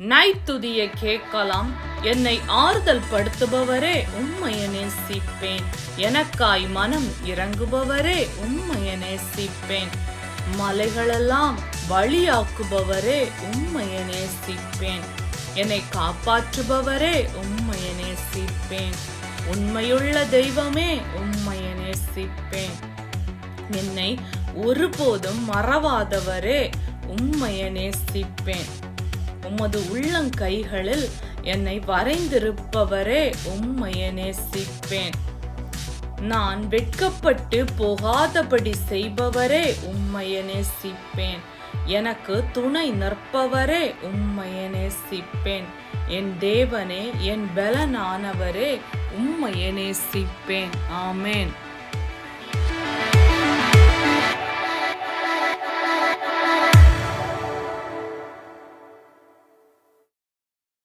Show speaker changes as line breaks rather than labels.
நைத்துதியை கேட்கலாம். என்னை ஆறுதல் படுத்துபவரே உண்மையனே நேசிப்பேன் எனக்காய் மனம் இறங்குபவரே உண்மையனே நேசிப்பேன் மலைகளெல்லாம் வழியாக்குபவரே உண்மையனே நேசிப்பேன் என்னை காப்பாற்றுபவரே உண்மையனே நேசிப்பேன் உண்மையுள்ள தெய்வமே உண்மையனே நேசிப்பேன் என்னை ஒருபோதும் மறவாதவரே உண்மையனே நேசிப்பேன் உமது உள்ளங்கைகளில் என்னை வரைந்திருப்பவரே உம்மைய நேசிப்பேன். நான் வெட்கப்பட்டு போகாதபடி செய்பவரே உம்மைய நேசிப்பேன். எனக்கு துணை நிற்பவரே உம்மைய நேசிப்பேன். என் தேவனே என் பலனானவரே உம்மைய நேசிப்பேன். ஆமேன்.